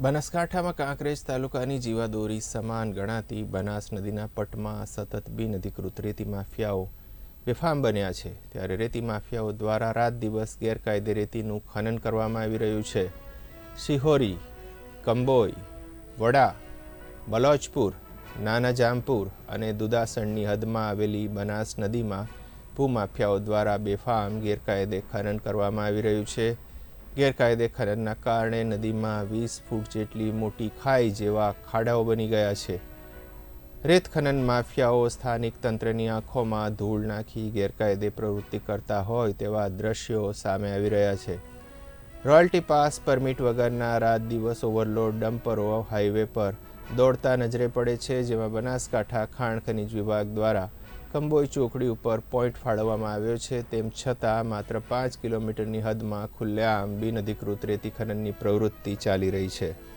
બનાસકાંઠામાં કાંકરેજ તાલુકાની જીવાદોરી સમાન ગણાતી બનાસ નદીના પટમાં સતત બિનઅધિકૃત રેતી માફિયાઓ બેફામ બન્યા છે. ત્યારે રેતી માફિયાઓ દ્વારા રાત દિવસ ગેરકાયદે રેતીનું ખનન કરવામાં આવી રહ્યું છે. શિહોરી, કંબોઈ, વડા, બલોચપુર નાના જામપુર અને દુદાસણની હદમાં આવેલી બનાસ નદીમાં ભૂમાફિયાઓ દ્વારા બેફામ ગેરકાયદે ખનન કરવામાં આવી રહ્યું છે. ગેરકાયદે ખનનના કારણે નદીમાં વીસ ફૂટ જેટલી મોટી ખાઈ જેવા ખાડાઓ બની ગયા છે. રેત ખનન માફિયાઓ સ્થાનિક તંત્રની આંખોમાં ધૂળ નાખી ગેરકાયદે પ્રવૃત્તિ કરતા હોય તેવા દ્રશ્યો સામે આવી રહ્યા છે. રોયલ્ટી પાસ પરમિટ વગરના રાત દિવસ ઓવરલોડ ડમ્પરો હાઈવે પર દોડતા નજરે પડે છે, જેમાં બનાસકાંઠા ખાણ ખનિજ વિભાગ દ્વારા કંબોઈ ચોકડી ઉપર પોઈન્ટ ફાળવવામાં આવ્યો છે. તેમ છતાં માત્ર પાંચ કિલોમીટરની હદમાં ખુલ્લેઆમ બિનઅધિકૃત રેતી ખનનની પ્રવૃત્તિ ચાલી રહી છે.